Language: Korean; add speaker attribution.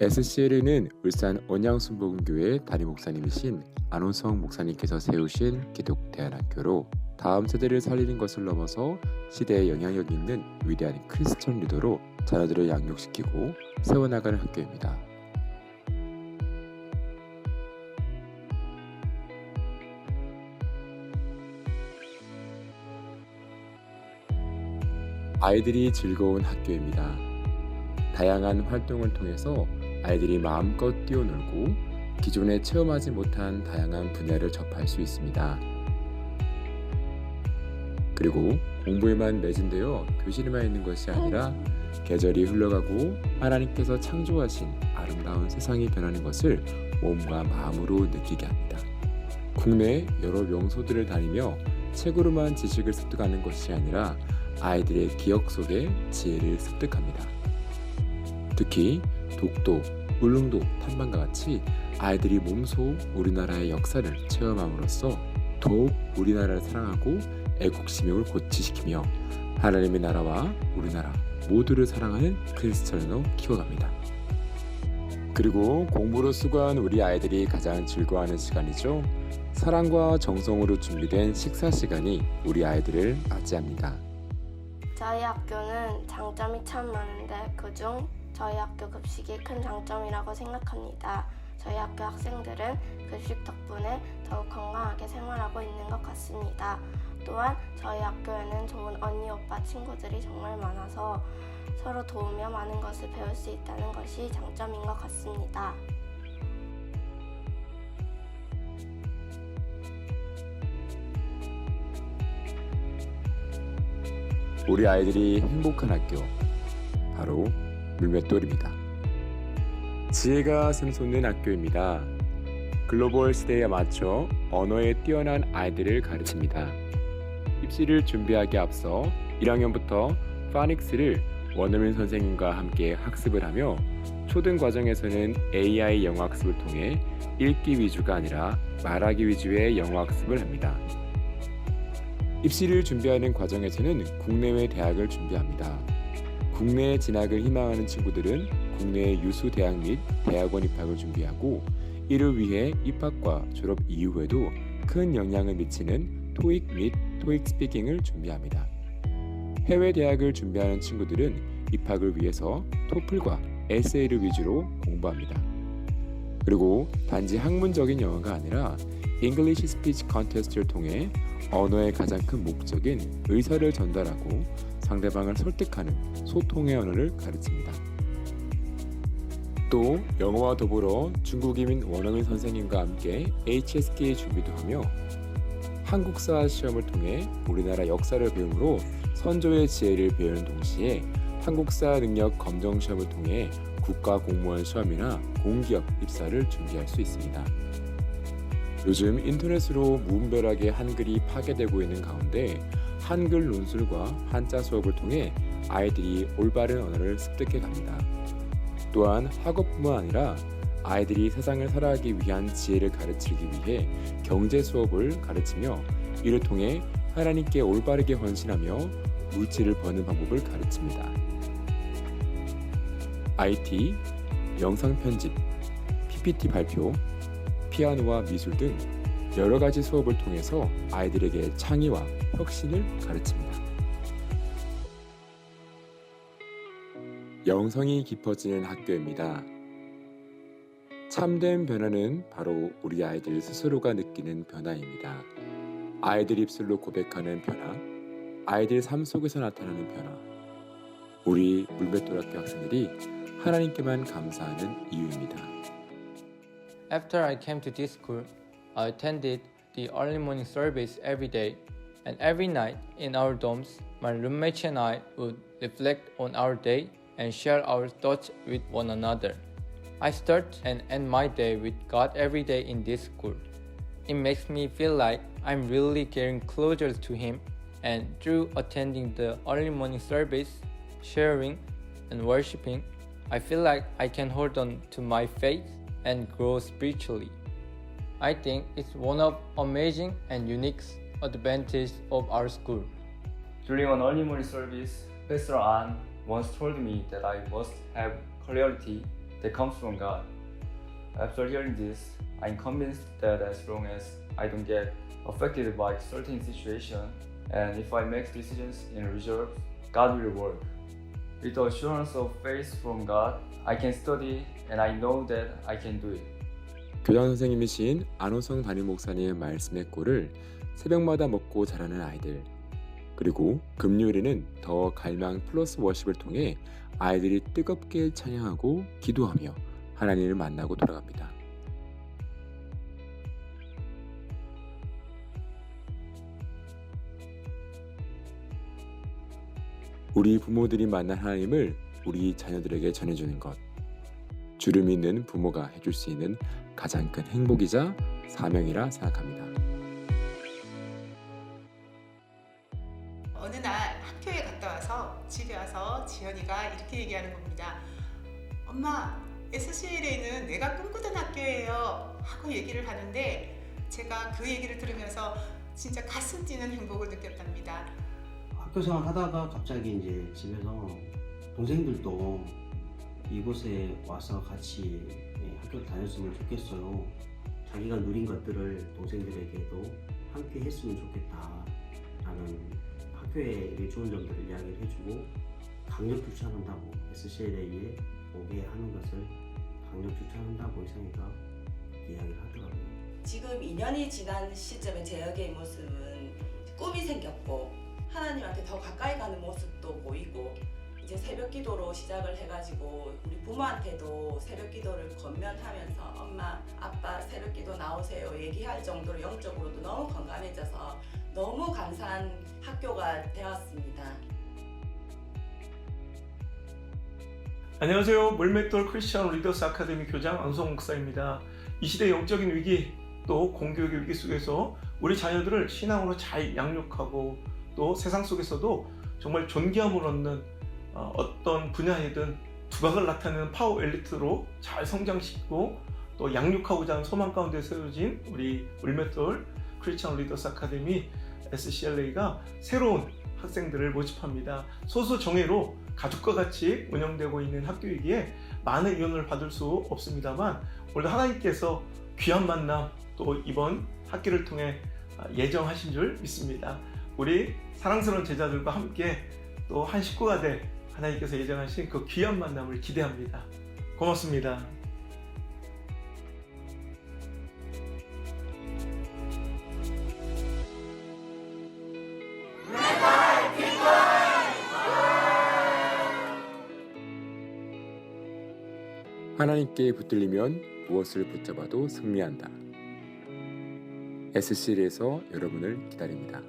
Speaker 1: SCL은 울산 언양순복음교회 담임 목사님이신 안호성 목사님께서 세우신 기독 대안학교로 다음 세대를 살리는 것을 넘어서 시대에 영향력 있는 위대한 크리스천 리더로 자녀들을 양육시키고 세워나가는 학교입니다. 아이들이 즐거운 학교입니다. 다양한 활동을 통해서 아이들이 마음껏 뛰어놀고 기존에 체험하지 못한 다양한 분야를 접할 수 있습니다. 그리고 공부에만 매진되어 교실에만 있는 것이 아니라 계절이 흘러가고 하나님께서 창조하신 아름다운 세상이 변하는 것을 몸과 마음으로 느끼게 합니다. 국내 여러 명소들을 다니며 책으로만 지식을 습득하는 것이 아니라 아이들의 기억 속에 지혜를 습득합니다. 특히 독도, 울릉도 탐방과 같이 아이들이 몸소 우리나라의 역사를 체험함으로써 더욱 우리나라를 사랑하고 애국심을 고취시키며 하나님의 나라와 우리나라 모두를 사랑하는 크리스천으로 키워갑니다. 그리고 공부로 수고한 우리 아이들이 가장 즐거워하는 시간이죠. 사랑과 정성으로 준비된 식사 시간이 우리 아이들을 맞이합니다.
Speaker 2: 저희 학교는 장점이 참 많은데 그중 저희 학교 급식이 큰 장점이라고 생각합니다. 저희 학교 학생들은 급식 덕분에 더욱 건강하게 생활하고 있는 것 같습니다. 또한 저희 학교에는 좋은 언니, 오빠, 친구들이 정말 많아서 서로 도우며 많은 것을 배울 수 있다는 것이 장점인 것 같습니다.
Speaker 1: 우리 아이들이 행복한 학교 바로 물맷돌입니다. 지혜가 샘솟는 학교입니다. 글로벌 시대에 맞춰 언어에 뛰어난 아이들을 가르칩니다. 입시를 준비하기 앞서 1학년부터 파닉스를 원어민 선생님과 함께 학습을 하며 초등 과정에서는 AI 영어 학습을 통해 읽기 위주가 아니라 말하기 위주의 영어 학습을 합니다. 입시를 준비하는 과정에서는 국내외 대학을 준비합니다. 국내 진학을 희망하는 친구들은 국내 유수 대학 및 대학원 입학을 준비하고 이를 위해 입학과 졸업 이후에도 큰 영향을 미치는 토익 및 토익 스피킹을 준비합니다. 해외 대학을 준비하는 친구들은 입학을 위해서 토플과 에세이를 위주로 공부합니다. 그리고 단지 학문적인 영어가 아니라 English Speech Contest를 통해 언어의 가장 큰 목적인 의사를 전달하고 상대방을 설득하는 소통의 언어를 가르칩니다. 또 영어와 더불어 중국인 원어민 선생님과 함께 HSK 준비도 하며 한국사 시험을 통해 우리나라 역사를 배움으로 선조의 지혜를 배우는 동시에 한국사 능력 검정 시험을 통해 국가 공무원 시험이나 공기업 입사를 준비할 수 있습니다. 요즘 인터넷으로 무분별하게 한글이 파괴되고 있는 가운데 한글 논술과 한자 수업을 통해 아이들이 올바른 언어를 습득해 갑니다. 또한 학업뿐만 아니라 아이들이 세상을 살아가기 위한 지혜를 가르치기 위해 경제 수업을 가르치며 이를 통해 하나님께 올바르게 헌신하며 물질을 버는 방법을 가르칩니다. IT, 영상 편집, PPT 발표, 피아노와 미술 등 여러 가지 수업을 통해서 아이들에게 창의와 혁신을 가르칩니다. 영성이 깊어지는 학교입니다. 참된 변화는 바로 우리 아이들 스스로가 느끼는 변화입니다. 아이들 입술로 고백하는 변화, 아이들 삶 속에서 나타나는 변화. 우리 물맷돌학교 학생들이 하나님께만 감사하는 이유입니다.
Speaker 3: After I came to this school, I attended the early morning service every day, and every night in our dorms, my roommates and I would reflect on our day and share our thoughts with one another. I start and end my day with God every day in this school. It makes me feel like I'm really getting closer to Him, and through attending the early morning service, sharing, and worshiping, I feel like I can hold on to my faith and grow spiritually. I think it's one of amazing and unique advantages of our school.
Speaker 4: During an early morning service, Pastor An once told me that I must have clarity that comes from God. After hearing this, I'm convinced that as long as I don't get affected by certain situation and if I make decisions in reserve, God will work. With the assurance of faith from God, I can study and I know that I can do it.
Speaker 1: 교장 선생님이신 안호성 담임 목사님의 말씀의 꼴을 새벽마다 먹고 자라는 아이들 그리고 금요일에는 더 갈망 플러스 워십을 통해 아이들이 뜨겁게 찬양하고 기도하며 하나님을 만나고 돌아갑니다. 우리 부모들이 만난 하나님을 우리 자녀들에게 전해주는 것. 주를 믿는 부모가 해줄 수 있는 가장 큰 행복이자 사명이라 생각합니다.
Speaker 5: 어느 날 학교에 갔다 와서 집에 와서 지연이가 이렇게 얘기하는 겁니다. 엄마, SCLA는 내가 꿈꾸던 학교예요. 하고 얘기를 하는데 제가 그 얘기를 들으면서 진짜 가슴 뛰는 행복을 느꼈답니다.
Speaker 6: 학교 생활 하다가 갑자기 이제 집에서 동생들도 이곳에 와서 같이 예, 학교 다녔으면 좋겠어요. 자기가 누린 것들을 동생들에게도 함께 했으면 좋겠다. 라는 학교의 좋은 점들을 이야기를 해주고 강력 추천한다고 SCLA에 오게 하는 것을 강력 추천한다고 이상이가 이야기를 하더라고요.
Speaker 7: 지금 2년이 지난 시점의 제혁의 모습은 꿈이 생겼고 하나님한테 더 가까이 가는 모습도 보이고 새벽 기도로 시작을 해가지고 우리 부모한테도 새벽 기도를 건면하면서 엄마 아빠 새벽 기도 나오세요 얘기할 정도로 영적으로도 너무 건강해져서 너무 감사한 학교가 되었습니다.
Speaker 8: 안녕하세요. 물맷돌 크리스천 리더스 아카데미 교장 안성 목사입니다. 이 시대 영적인 위기 또 공교육의 위기 속에서 우리 자녀들을 신앙으로 잘 양육하고 또 세상 속에서도 정말 존귀함을 얻는 어, 어떤 분야이든 두각을 나타내는 파워 엘리트로 잘 성장시키고 또 양육하고자 하는 소망 가운데 세워진 우리 물맷돌 크리스천 리더스 아카데미 SCLA가 새로운 학생들을 모집합니다. 소수 정예로 가족과 같이 운영되고 있는 학교이기에 많은 이용을 받을 수 없습니다만 오늘 하나님께서 귀한 만남 또 이번 학기를 통해 예정하신 줄 믿습니다. 우리 사랑스러운 제자들과 함께 또 한 식구가 돼 하나님께서 예정하신 그 귀한 만남을 기대합니다. 고맙습니다.
Speaker 1: 하나님께 붙들리면 무엇을 붙잡아도 승리한다. SCL에서 여러분을 기다립니다.